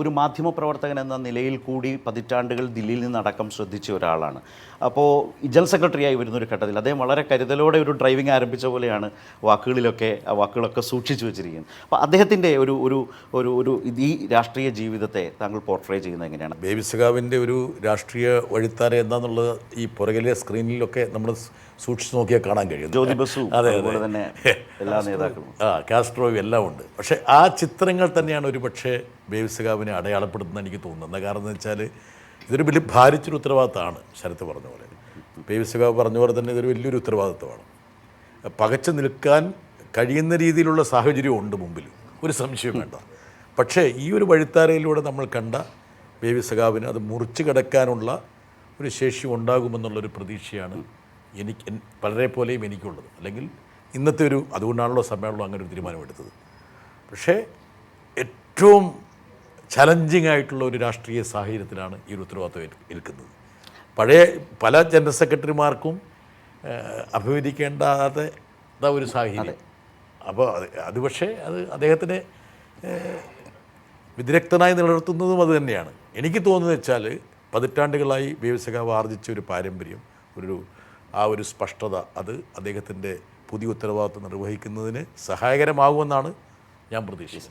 ഒരു മാധ്യമപ്രവർത്തകൻ എന്ന നിലയിൽ കൂടി പതിറ്റാണ്ടുകൾ ദില്ലിയിൽ നിന്നടക്കം ശ്രദ്ധിച്ച ഒരാളാണ്. അപ്പോൾ ജനറൽ വരുന്ന ഒരു ഘട്ടത്തിൽ അദ്ദേഹം വളരെ കരുതലോടെ ഒരു ഡ്രൈവിംഗ് ആരംഭിച്ച പോലെയാണ് വാക്കുകളിലൊക്കെ ആ വാക്കുകളൊക്കെ സൂക്ഷിച്ചു വെച്ചിരിക്കുന്നത്. അപ്പോൾ അദ്ദേഹത്തിന്റെ ഒരു ഒരു ഒരു ഒരു ഇത് ഈ രാഷ്ട്രീയ ജീവിതത്തെ താങ്കൾ പോർട്രേ ചെയ്യുന്നത് എങ്ങനെയാണ്? ബേബി സഖാവിന്റെ ഒരു രാഷ്ട്രീയ വഴിത്താര എന്താണെന്നുള്ളത് ഈ പുറകിലെ സ്ക്രീനിലൊക്കെ നമ്മൾ സൂക്ഷിച്ചു നോക്കിയാൽ കാണാൻ കഴിയും ജ്യോതി ബസു അതെ, അതുപോലെ തന്നെ എല്ലാ നേതാക്കളും. ആ കാസ്ട്രോയും എല്ലാം ഉണ്ട്. പക്ഷേ ആ ചിത്രങ്ങൾ തന്നെയാണ് ഒരു പക്ഷേ ബേബി അടയാളപ്പെടുത്തുന്ന എനിക്ക് തോന്നുന്നത് കാരണം എന്ന് വെച്ചാൽ ഇതൊരു വലിയ ഭാരിച്ചൊരു ഉത്തരവാദിത്തമാണ് ശരത്ത് പറഞ്ഞ പോലെ. ബേബി സഖാവ് പറഞ്ഞ പോലെ തന്നെ ഇതൊരു വലിയൊരു ഉത്തരവാദിത്തമാണ്. പകച്ചു നിൽക്കാൻ കഴിയുന്ന രീതിയിലുള്ള സാഹചര്യം ഉണ്ട് മുമ്പിൽ. ഒരു സംശയം വേണ്ട. പക്ഷേ ഈ ഒരു വഴിത്താരയിലൂടെ നമ്മൾ കണ്ട ബേബി അത് മുറിച്ചു കിടക്കാനുള്ള ഒരു ശേഷി ഉണ്ടാകുമെന്നുള്ളൊരു പ്രതീക്ഷയാണ് എനിക്ക് പലരെ പോലെയും എനിക്കുള്ളത്. അല്ലെങ്കിൽ ഇന്നത്തെ ഒരു അതുകൊണ്ടാണല്ലോ സമ്മേളനം അങ്ങനെ ഒരു തീരുമാനമെടുത്തത്. പക്ഷേ ഏറ്റവും ചലഞ്ചിങ് ആയിട്ടുള്ള ഒരു രാഷ്ട്രീയ സാഹചര്യത്തിലാണ് ഈ ഒരു ഉത്തരവാദിത്വം ഇരിക്കുന്നത് ഏൽക്കുന്നത്. പഴയ പല ജനറൽ സെക്രട്ടറിമാർക്കും അഭിമുഖീകരിക്കേണ്ടാത്ത ഒരു സാഹചര്യം. അപ്പോൾ അത് പക്ഷേ അത് അദ്ദേഹത്തിന് വിദഗ്ധനായി നിലനിർത്തുന്നതും അത് തന്നെയാണ്. എനിക്ക് തോന്നുന്നത് വെച്ചാൽ പതിറ്റാണ്ടുകളായി വ്യവസായ ആർജിച്ച ഒരു പാരമ്പര്യം ഒരു ആ ഒരു സ്പഷ്ടത അത് അദ്ദേഹത്തിന്റെ പുതിയ ഉത്തരവാദിത്വം നിർവഹിക്കുന്നതിന് സഹായകരമാകുമെന്നാണ് ഞാൻ പ്രതീക്ഷിക്കുന്നത്.